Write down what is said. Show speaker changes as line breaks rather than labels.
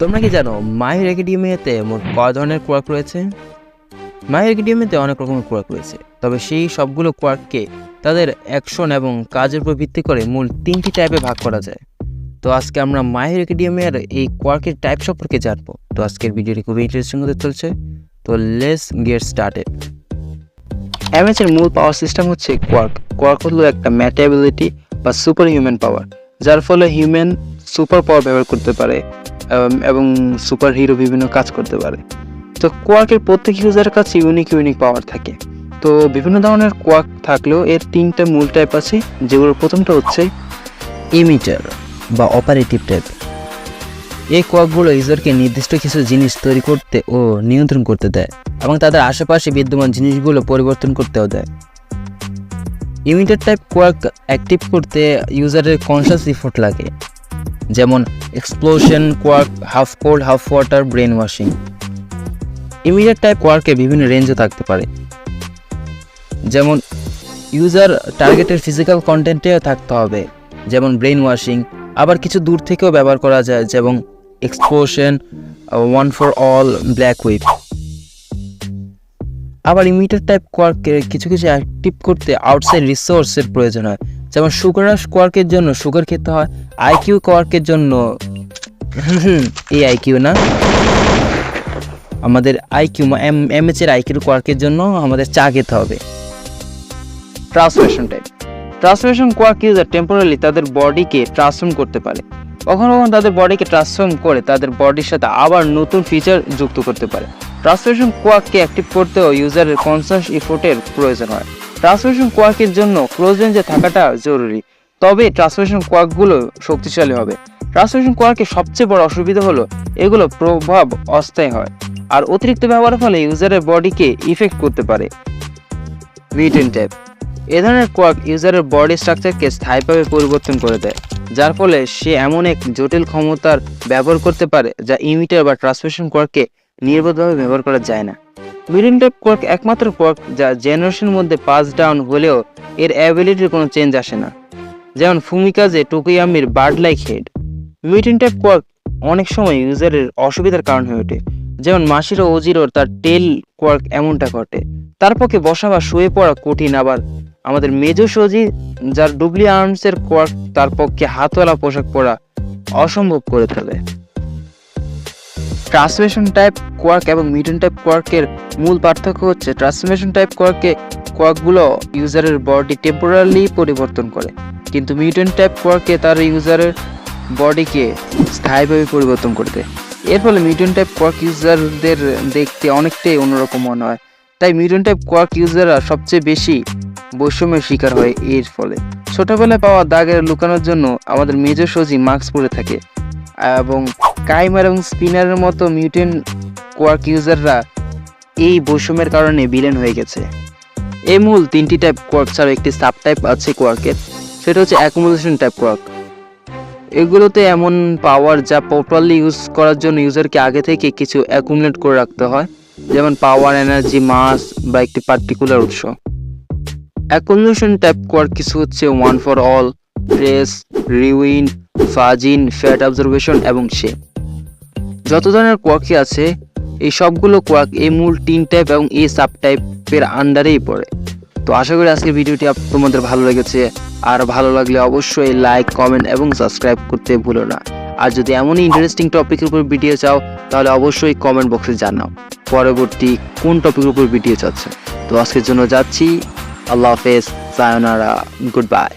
তোমরা কি জানো, মাহির একাডেমিতে মোট কয় ধরনের কোয়ার্ক রয়েছে? মাহির একাডেমিতে অনেক রকমের কোয়ার্ক রয়েছে, তবে সেই সবগুলো কোয়ার্ককে তাদের অ্যাকশন এবং কাজের উপর ভিত্তি করে মূল তিনটি টাইপে ভাগ করা যায়। তো আজকে আমরা মাহির একাডেমির এই কোয়ার্কের টাইপ সম্পর্কে জানব। তো আজকের ভিডিওটি খুবই ইন্টারেস্টিং হতে চলছে। তো লেস গেট স্টার্টেড এর মূল পাওয়ার সিস্টেম হচ্ছে কোয়ার্ক কোয়ার্ক হলো একটা ম্যাটাবিলিটি বা সুপার হিউম্যান পাওয়ার যার ফলে হিউম্যান সুপার পাওয়ার ব্যবহার করতে পারে। এবং সুপার হিরো বিভিন্ন কাজ করতে পারে। তো কোয়ার্কের প্রত্যেক ইউজারের কাছে ইউনিক ইউনিক পাওয়ার থাকে। তো বিভিন্ন ধরনের কোয়ার্ক থাকলেও এর তিনটা মূল টাইপ আছে, যেগুলোর প্রথমটা হচ্ছে ইমিটার বা অপারেটিভ টাইপ এই কোয়ার্কগুলো ইউজারকে নির্দিষ্ট কিছু জিনিস তৈরি করতে ও নিয়ন্ত্রণ করতে দেয় এবং তাদের আশেপাশে বিদ্যমান জিনিসগুলো পরিবর্তন করতেও দেয়। ইমিটার টাইপ কোয়ার্ক অ্যাক্টিভ করতে ইউজারের কনসাস ইফোর্ট লাগে। যেমন explosion quirk half cold half water brain washing immediate type কোয়ার্কে বিভিন্ন রেঞ্জও থাকতে পারে। যেমন ইউজার টার্গেটের ফিজিক্যাল কন্টেন্টেও থাকতে হবে। যেমন ব্রেন ওয়াশিং আবার কিছু দূর থেকেও ব্যবহার করা যায়, যেমন explosion one for all black whip আবার ইমিটার টাইপ কোয়ার্কে কিছু কিছু অ্যাক্টিভ করতে আউটসাইড রিসোর্সের প্রয়োজন হয়। যেমন সুগারাস কোয়ার্কের জন্য সুগার খেতে হয়। আইকিউ কোয়ার্কের জন্য। এই আইকিউ না। আমাদের আইকিউ এম এমএচ এর আইকিউ কোয়ার্কের জন্য আমাদের চা খেতে হবে। Transformation type transformation quirk user temporary তাদের বডিকে ট্রান্সফর্ম করতে পারে। কখনো কখনো তাদের বডিকে ট্রান্সফর্ম করে তাদের বডির সাথে আবার নতুন ফিচার যুক্ত করতে পারে। ট্রান্সফরমেশন কোয়ার্ককে অ্যাক্টিভ করতেও ইউজারের কনসাস ইফোর্টের প্রয়োজন হয়। ট্রান্সফরমেশন কোয়ার্কের জন্য ক্লোজ রেঞ্জে থাকাটা জরুরি, তবে ট্রান্সফরমেশন কোয়ার্কগুলো শক্তিশালী হবে। ট্রান্সফরমেশন কোয়ার্কের সবচেয়ে বড় অসুবিধা হলো, এগুলো প্রভাব অস্থায়ী হয় আর অতিরিক্ত ব্যবহারের ফলে ইউজারের বডিকে ইফেক্ট করতে পারে। মিউটেন্ট টাইপ এ ধরনের কোয়ার্ক ইউজারের বডি স্ট্রাকচারকে স্থায়ীভাবে পরিবর্তন করে দেয়, যার ফলে সে এমন এক জটিল ক্ষমতার ব্যবহার করতে পারে যা ইমিটার বা ট্রান্সমিশন কোয়ার্ককে নির্বোধভাবে ব্যবহার করা যায় না। টাইপ কোয়ার্ক একমাত্র কোয়ার্ক যা জেনারেশনের মধ্যে পাস ডাউন হলেও এর অ্যাবিলিটির কোনো চেঞ্জ আসে না। যেমন Fumikage টোকিয়ামির bird like head type quirk অনেক সময় ইউজারের অসুবিধার কারণ হয়ে ওঠে। যেমন মাসিরো ওজিরোর তার টেল কোয়ার্ক এমনটা ঘটে। তার পক্ষে বসা বা শুয়ে পড়া কঠিন আবার। আমাদের মেজো সজি যার ডুবলি আর্মসের কোয়ার্ক তার পক্ষে হাতওয়ালা পোশাক পরা অসম্ভব করে তোলে ট্রান্সলেশন টাইপ কোয়ার্ক এবং মিউটেন টাইপ কোয়ার্কের মূল পার্থক্য হচ্ছে ট্রান্সলেশন টাইপ কোয়ার্কে কোয়ার্কগুলো ইউজারের বডি টেম্পোরারি পরিবর্তন করে। কিন্তু মিউটেন টাইপ কোয়ার্কে তার ইউজারের বডিকে স্থায়ীভাবে পরিবর্তন করে দেয়। এর ফলে মিউটেন টাইপ কোয়ার্ক ইউজারদের দেখতে অনেকটাই অন্যরকম মনে হয়। তাই মিউটেন টাইপ কোয়ার্ক ইউজাররা সবচেয়ে বেশি বৈষম্যের শিকার হয় এর ফলে। ছোটবেলায় পাওয়া দাগের লুকানোর জন্য আমাদের মেজর সজি মাস্ক পরে থাকে এবং কাইমার এবং স্পিনারের মতো মিউটেন কোয়ার্ক ইউজাররা এই বৈষম্যের কারণে বিলেন হয়ে গেছে। এই মূল তিনটি টাইপ কোয়ার্ক ছাড়াও একটি সাব টাইপ আছে কোয়ার্কের, সেটা হচ্ছে অ্যাকোমোডেশন টাইপ কোয়ার্ক। এগুলোতে এমন পাওয়ার যা প্রপারলি ইউজ করার জন্য ইউজারকে আগে থেকে কিছু অ্যাকুমুলেট করে রাখতে হয়, যেমন পাওয়ার, এনার্জি, মাস বা একটি পার্টিকুলার উৎস। অ্যাকুমুলেশন টাইপ কোয়ার্ক কিছু হচ্ছে ওয়ান ফর অল ট্রেস রিউইন ফাজিন, ফ্যাট অবজারভেশন এবং সে যত ধরনের কোয়ার্কই আছে, এই সবগুলো কোয়ার্ক এই মূল টিন টাইপ এবং এই সাব টাইপের আন্ডারেই পড়ে। তো আশা করি আজকের ভিডিওটি তোমাদের ভালো লেগেছে। আর ভালো লাগলে অবশ্যই লাইক কমেন্ট এবং সাবস্ক্রাইব করতে ভুলো না। আর যদি এমনই ইন্টারেস্টিং টপিকের উপর ভিডিও চাও, তাহলে অবশ্যই কমেন্ট বক্সে জানাও। পরবর্তী কোন টপিকের উপর ভিডিও চাচ্ছে? তো আজকের জন্য যাচ্ছি। আল্লাহ হাফেজ সায়নারা গুড বাই